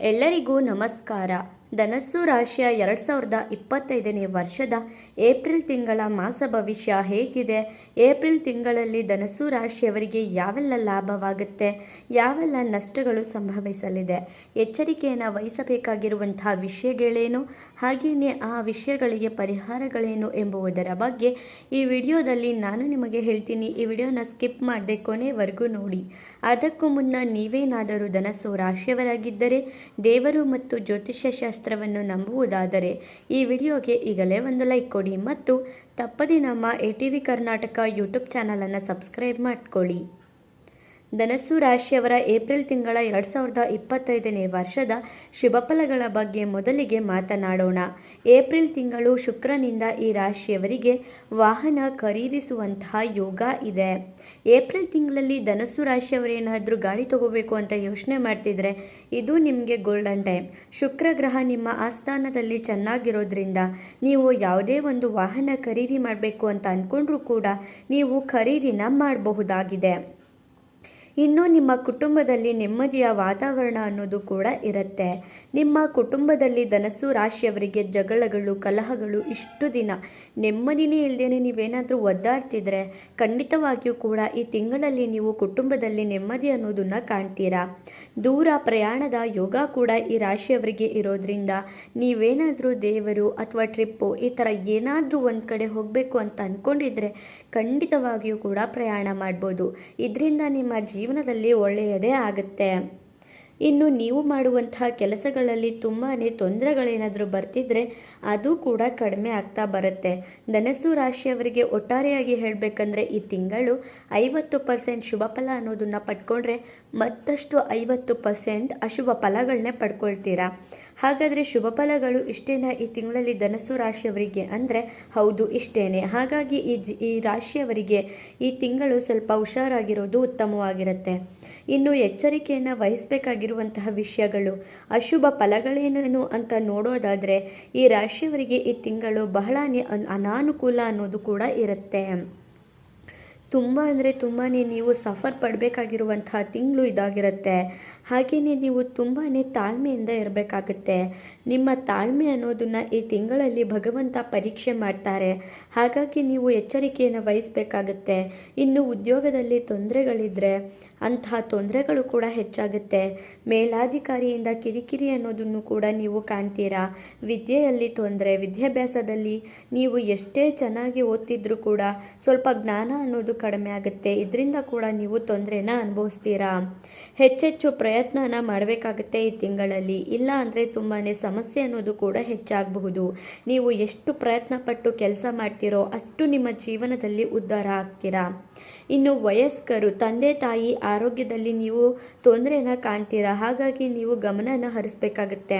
ಎಲ್ಲರಿಗೂ ನಮಸ್ಕಾರ. ಧನಸ್ಸು ರಾಶಿಯ ಎರಡು ಸಾವಿರದ ಇಪ್ಪತ್ತೈದನೇ ವರ್ಷದ ಏಪ್ರಿಲ್ ತಿಂಗಳ ಮಾಸ ಭವಿಷ್ಯ ಹೇಗಿದೆ? ಏಪ್ರಿಲ್ ತಿಂಗಳಲ್ಲಿ ಧನಸ್ಸು ರಾಶಿಯವರಿಗೆ ಯಾವೆಲ್ಲ ಲಾಭವಾಗುತ್ತೆ? ಯಾವೆಲ್ಲ ನಷ್ಟಗಳು ಸಂಭವಿಸಲಿದೆ? ಎಚ್ಚರಿಕೆಯನ್ನು ವಹಿಸಬೇಕಾಗಿರುವಂತಹ ವಿಷಯಗಳೇನು? ಹಾಗೆಯೇ ಆ ವಿಷಯಗಳಿಗೆ ಪರಿಹಾರಗಳೇನು ಎಂಬುವುದರ ಬಗ್ಗೆ ಈ ವಿಡಿಯೋದಲ್ಲಿ ನಾನು ನಿಮಗೆ ಹೇಳ್ತೀನಿ. ಈ ವಿಡಿಯೋನ ಸ್ಕಿಪ್ ಮಾಡದೆ ಕೊನೆವರೆಗೂ ನೋಡಿ. ಅದಕ್ಕೂ ಮುನ್ನ ನೀವೇನಾದರೂ ಧನಸ್ಸು ರಾಶಿಯವರಾಗಿದ್ದರೆ ದೇವರು ಮತ್ತು ಜ್ಯೋತಿಷ್ಯ ಶಾಸ್ತ್ರವನ್ನು ನಂಬುವುದಾದರೆ ಈ ವಿಡಿಯೋಗೆ ಈಗಲೇ ಒಂದು ಲೈಕ್ ಕೊಡಿ ಮತ್ತು ತಪ್ಪದೆ ನಮ್ಮ A T V Karnataka YouTube ಚಾನಲನ್ನು ಸಬ್ಸ್ಕ್ರೈಬ್ ಮಾಡ್ಕೊಳ್ಳಿ. ಧನಸ್ಸು ರಾಶಿಯವರ ಏಪ್ರಿಲ್ ತಿಂಗಳ ಎರಡು ಸಾವಿರದ ಇಪ್ಪತ್ತೈದನೇ ವರ್ಷದ ಶುಭಫಲಗಳ ಬಗ್ಗೆ ಮೊದಲಿಗೆ ಮಾತನಾಡೋಣ. ಏಪ್ರಿಲ್ ತಿಂಗಳು ಶುಕ್ರನಿಂದ ಈ ರಾಶಿಯವರಿಗೆ ವಾಹನ ಖರೀದಿಸುವಂತಹ ಯೋಗ ಇದೆ. ಏಪ್ರಿಲ್ ತಿಂಗಳಲ್ಲಿ ಧನಸ್ಸು ರಾಶಿಯವರೇನಾದರೂ ಗಾಡಿ ತಗೋಬೇಕು ಅಂತ ಯೋಚನೆ ಮಾಡ್ತಿದ್ರೆ ಇದು ನಿಮಗೆ ಗೋಲ್ಡನ್ ಟೈಮ್ ಶುಕ್ರ ಗ್ರಹ ನಿಮ್ಮ ಆಸ್ಥಾನದಲ್ಲಿ ಚೆನ್ನಾಗಿರೋದ್ರಿಂದ ನೀವು ಯಾವುದೇ ಒಂದು ವಾಹನ ಖರೀದಿ ಮಾಡಬೇಕು ಅಂತ ಅಂದ್ಕೊಂಡ್ರೂ ಕೂಡ ನೀವು ಖರೀದಿನ ಮಾಡಬಹುದಾಗಿದೆ. ಇನ್ನು ನಿಮ್ಮ ಕುಟುಂಬದಲ್ಲಿ ನೆಮ್ಮದಿಯ ವಾತಾವರಣ ಅನ್ನೋದು ಕೂಡ ಇರುತ್ತೆ. ನಿಮ್ಮ ಕುಟುಂಬದಲ್ಲಿ ಧನಸ್ಸು ರಾಶಿಯವರಿಗೆ ಜಗಳಗಳು, ಕಲಹಗಳು ಇಷ್ಟು ದಿನ. ನೆಮ್ಮದಿನೇ ಇಲ್ಲದೇನೆ ನೀವೇನಾದರೂ ಒದ್ದಾಡ್ತಿದ್ರೆ ಖಂಡಿತವಾಗಿಯೂ ಕೂಡ ಈ ತಿಂಗಳಲ್ಲಿ ನೀವು ಕುಟುಂಬದಲ್ಲಿ ನೆಮ್ಮದಿ ಅನ್ನೋದನ್ನು ಕಾಣ್ತೀರಾ. ದೂರ ಪ್ರಯಾಣದ ಯೋಗ ಕೂಡ ಈ ರಾಶಿಯವರಿಗೆ ಇರೋದ್ರಿಂದ ನೀವೇನಾದರೂ ದೇವರು ಅಥವಾ ಟ್ರಿಪ್ಪು ಈ ಥರ ಏನಾದರೂ ಒಂದು ಕಡೆ ಹೋಗಬೇಕು ಅಂತ ಅಂದ್ಕೊಂಡಿದ್ರೆ ಖಂಡಿತವಾಗಿಯೂ ಕೂಡ ಪ್ರಯಾಣ ಮಾಡ್ಬೋದು. ಇದರಿಂದ ನಿಮ್ಮ ಜೀವನದಲ್ಲಿ ಒಳ್ಳೆಯದೇ ಆಗುತ್ತೆ. ಇನ್ನು ನೀವು ಮಾಡುವಂತಹ ಕೆಲಸಗಳಲ್ಲಿ ತುಂಬಾ ತೊಂದರೆಗಳೇನಾದರೂ ಬರ್ತಿದ್ರೆ ಅದು ಕೂಡ ಕಡಿಮೆ ಆಗ್ತಾ ಬರುತ್ತೆ. ಧನಸ್ಸು ರಾಶಿಯವರಿಗೆ ಒಟ್ಟಾರೆಯಾಗಿ ಹೇಳಬೇಕಂದ್ರೆ ಈ ತಿಂಗಳು ಐವತ್ತು ಪರ್ಸೆಂಟ್ ಶುಭ ಫಲ ಅನ್ನೋದನ್ನು ಪಡ್ಕೊಂಡ್ರೆ ಮತ್ತಷ್ಟು ಐವತ್ತು ಪರ್ಸೆಂಟ್ ಅಶುಭ ಫಲಗಳನ್ನೇ ಪಡ್ಕೊಳ್ತೀರಾ? ಹಾಗಾದರೆ ಶುಭ ಫಲಗಳು ಇಷ್ಟೇನಾ ಈ ತಿಂಗಳಲ್ಲಿ ಧನಸು ರಾಶಿಯವರಿಗೆ? ಅಂದರೆ ಹೌದು, ಇಷ್ಟೇನೆ. ಹಾಗಾಗಿ ಈ ಈ ರಾಶಿಯವರಿಗೆ ಈ ತಿಂಗಳು ಸ್ವಲ್ಪ ಹುಷಾರಾಗಿರೋದು ಉತ್ತಮವಾಗಿರುತ್ತೆ. ಇನ್ನು ಎಚ್ಚರಿಕೆಯನ್ನು ವಹಿಸಬೇಕಾಗಿರುವಂತಹ ವಿಷಯಗಳು. ಅಶುಭ ಫಲಗಳೇನೇನು ಅಂತ ನೋಡೋದಾದರೆ, ಈ ರಾಶಿಯವರಿಗೆ ಈ ತಿಂಗಳು ಬಹಳ ಅನಾನುಕೂಲ ಅನ್ನೋದು ಕೂಡ ಇರುತ್ತೆ. ತುಂಬ ಅಂದರೆ ತುಂಬಾ ನೀವು ಸಫರ್ ಪಡಬೇಕಾಗಿರುವಂತಹ ತಿಂಗಳು ಇದಾಗಿರುತ್ತೆ. ಹಾಗೆಯೇ ನೀವು ತುಂಬಾ ತಾಳ್ಮೆಯಿಂದ ಇರಬೇಕಾಗುತ್ತೆ. ನಿಮ್ಮ ತಾಳ್ಮೆ ಅನ್ನೋದನ್ನು ಈ ತಿಂಗಳಲ್ಲಿ ಭಗವಂತ ಪರೀಕ್ಷೆ ಮಾಡ್ತಾರೆ. ಹಾಗಾಗಿ ನೀವು ಎಚ್ಚರಿಕೆಯನ್ನು ವಹಿಸಬೇಕಾಗುತ್ತೆ. ಇನ್ನು ಉದ್ಯೋಗದಲ್ಲಿ ತೊಂದರೆಗಳಿದ್ರೆ ಅಂತಹ ತೊಂದರೆಗಳು ಕೂಡ ಹೆಚ್ಚಾಗುತ್ತೆ. ಮೇಲಾಧಿಕಾರಿಯಿಂದ ಕಿರಿಕಿರಿ ಅನ್ನೋದನ್ನು ಕೂಡ ನೀವು ಕಾಣ್ತೀರಾ? ವಿದ್ಯೆಯಲ್ಲಿ ತೊಂದರೆ, ವಿದ್ಯಾಭ್ಯಾಸದಲ್ಲಿ ನೀವು ಎಷ್ಟೇ ಚೆನ್ನಾಗಿ ಓದ್ತಿದ್ರೂ ಕೂಡ ಸ್ವಲ್ಪ ಜ್ಞಾನ ಅನ್ನೋದು ಕಡಿಮೆ ಆಗುತ್ತೆ. ಇದರಿಂದ ಕೂಡ ನೀವು ತೊಂದರೆನ ಅನುಭವಿಸ್ತೀರಾ? ಹೆಚ್ಚೆಚ್ಚು ಪ್ರಯತ್ನನ ಮಾಡಬೇಕಾಗುತ್ತೆ ಈ ತಿಂಗಳಲ್ಲಿ. ಇಲ್ಲ ಅಂದರೆ ತುಂಬಾ ಸಮಸ್ಯೆ ಅನ್ನೋದು ಕೂಡ ಹೆಚ್ಚಾಗಬಹುದು. ನೀವು ಎಷ್ಟು ಪ್ರಯತ್ನ ಪಟ್ಟು ಕೆಲಸ ಮಾಡ್ತೀರೋ ಅಷ್ಟು ನಿಮ್ಮ ಜೀವನದಲ್ಲಿ ಉದ್ಧಾರ ಆಗ್ತೀರಾ. ಇನ್ನು ವಯಸ್ಕರು, ತಂದೆ ತಾಯಿ ಆರೋಗ್ಯದಲ್ಲಿ ನೀವು ತೊಂದರೆನ ಕಾಣ್ತೀರಾ. ಹಾಗಾಗಿ ನೀವು ಗಮನನ ಹರಿಸ್ಬೇಕಾಗುತ್ತೆ.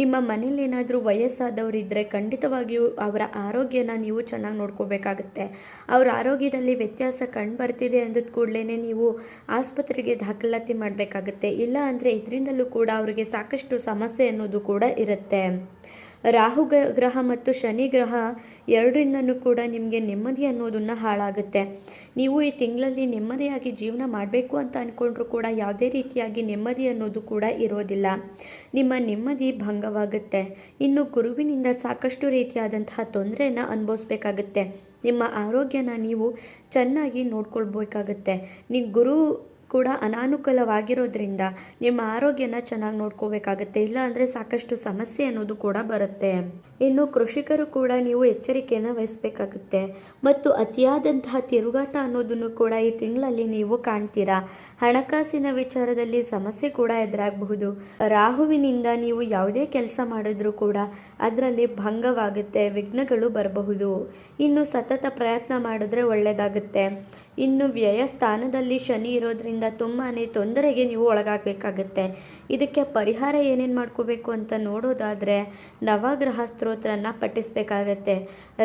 ನಿಮ್ಮ ಮನೇಲಿ ಏನಾದರೂ ವಯಸ್ಸಾದವರಿದ್ದರೆ ಖಂಡಿತವಾಗಿಯೂ ಅವರ ಆರೋಗ್ಯನ ನೀವು ಚೆನ್ನಾಗಿ ನೋಡ್ಕೋಬೇಕಾಗುತ್ತೆ. ಅವರ ಆರೋಗ್ಯದಲ್ಲಿ ವ್ಯತ್ಯಾಸ ಕಂಡು ಬರ್ತಿದೆ ಅಂದದ ಕೂಡಲೇ ನೀವು ಆಸ್ಪತ್ರೆಗೆ ದಾಖಲಾತಿ ಮಾಡಬೇಕಾಗುತ್ತೆ. ಇಲ್ಲ ಅಂದರೆ ಇದರಿಂದಲೂ ಕೂಡ ಅವರಿಗೆ ಸಾಕಷ್ಟು ಸಮಸ್ಯೆ ಅನ್ನೋದು ಕೂಡ ಇರುತ್ತೆ. ರಾಹು ಗ್ರಹ ಮತ್ತು ಶನಿ ಗ್ರಹ ಎರಡರಿಂದನೂ ಕೂಡ ನಿಮಗೆ ನೆಮ್ಮದಿ ಅನ್ನೋದನ್ನು ಹಾಳಾಗುತ್ತೆ. ನೀವು ಈ ತಿಂಗಳಲ್ಲಿ ನೆಮ್ಮದಿಯಾಗಿ ಜೀವನ ಮಾಡಬೇಕು ಅಂತ ಅಂದ್ಕೊಂಡ್ರೂ ಕೂಡ ಯಾವುದೇ ರೀತಿಯಾಗಿ ನೆಮ್ಮದಿ ಅನ್ನೋದು ಕೂಡ ಇರೋದಿಲ್ಲ. ನಿಮ್ಮ ನೆಮ್ಮದಿ ಭಂಗವಾಗುತ್ತೆ. ಇನ್ನು ಗುರುವಿನಿಂದ ಸಾಕಷ್ಟು ರೀತಿಯಾದಂತಹ ತೊಂದರೆಯನ್ನು ಅನುಭವಿಸ್ಬೇಕಾಗುತ್ತೆ. ನಿಮ್ಮ ಆರೋಗ್ಯನ ನೀವು ಚೆನ್ನಾಗಿ ನೋಡ್ಕೊಳ್ಬೇಕಾಗುತ್ತೆ. ನೀವು ಗುರು ಕೂಡ ಅನಾನುಕೂಲವಾಗಿರೋದ್ರಿಂದ ನಿಮ್ಮ ಆರೋಗ್ಯನ ಚೆನ್ನಾಗಿ ನೋಡ್ಕೋಬೇಕಾಗತ್ತೆ. ಇಲ್ಲ ಅಂದರೆ ಸಾಕಷ್ಟು ಸಮಸ್ಯೆ ಅನ್ನೋದು ಕೂಡ ಬರುತ್ತೆ. ಇನ್ನು ಕೃಷಿಕರು ಕೂಡ ನೀವು ಎಚ್ಚರಿಕೆಯನ್ನು ವಹಿಸಬೇಕಾಗುತ್ತೆ. ಮತ್ತು ಅತಿಯಾದಂತಹ ತಿರುಗಾಟ ಅನ್ನೋದನ್ನು ಕೂಡ ಈ ತಿಂಗಳಲ್ಲಿ ನೀವು ಕಾಣ್ತೀರಾ? ಹಣಕಾಸಿನ ವಿಚಾರದಲ್ಲಿ ಸಮಸ್ಯೆ ಕೂಡ ಎದುರಾಗಬಹುದು. ರಾಹುವಿನಿಂದ ನೀವು ಯಾವುದೇ ಕೆಲಸ ಮಾಡಿದ್ರೂ ಕೂಡ ಅದರಲ್ಲಿ ಭಂಗವಾಗುತ್ತೆ, ವಿಘ್ನಗಳು ಬರಬಹುದು. ಇನ್ನು ಸತತ ಪ್ರಯತ್ನ ಮಾಡಿದ್ರೆ ಒಳ್ಳೆಯದಾಗುತ್ತೆ ಇನ್ನು ವ್ಯಯ ಸ್ಥಾನದಲ್ಲಿ ಶನಿ ಇರೋದ್ರಿಂದ ತುಂಬಾ ತೊಂದರೆಗೆ ನೀವು ಒಳಗಾಗಬೇಕಾಗತ್ತೆ. ಇದಕ್ಕೆ ಪರಿಹಾರ ಏನೇನು ಮಾಡ್ಕೋಬೇಕು ಅಂತ ನೋಡೋದಾದರೆ ನವಗ್ರಹ ಸ್ತೋತ್ರನ ಪಠಿಸ್ಬೇಕಾಗತ್ತೆ.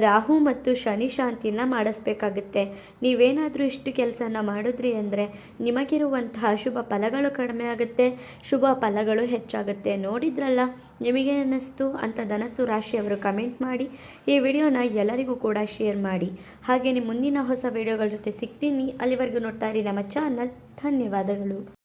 ರಾಹು ಮತ್ತು ಶನಿ ಶಾಂತಿನ ಮಾಡಿಸ್ಬೇಕಾಗತ್ತೆ. ನೀವೇನಾದರೂ ಇಷ್ಟು ಕೆಲಸನ ಮಾಡಿದ್ರಿ ಅಂದರೆ ನಿಮಗಿರುವಂತಹ ಶುಭ ಫಲಗಳು ಕಡಿಮೆ ಆಗುತ್ತೆ. ಶುಭ ಫಲಗಳು ಹೆಚ್ಚಾಗುತ್ತೆ. ನೋಡಿದ್ರಲ್ಲ ನಿಮಗೆ ಅನ್ನಿಸ್ತು ಅಂತ ಧನಸ್ಸು ರಾಶಿಯವರು ಕಮೆಂಟ್ ಮಾಡಿ. ಈ ವಿಡಿಯೋನ ಎಲ್ಲರಿಗೂ ಕೂಡ ಶೇರ್ ಮಾಡಿ. ಹಾಗೆಯೇ ಮುಂದಿನ ಹೊಸ ವಿಡಿಯೋಗಳ ಜೊತೆ ಸಿಗ್ತೀನಿ. ಅಲ್ಲಿವರೆಗೂ ನೋಡ್ತಾ ಇರಿ ನಮ್ಮ ಚಾನಲ್. ಧನ್ಯವಾದಗಳು.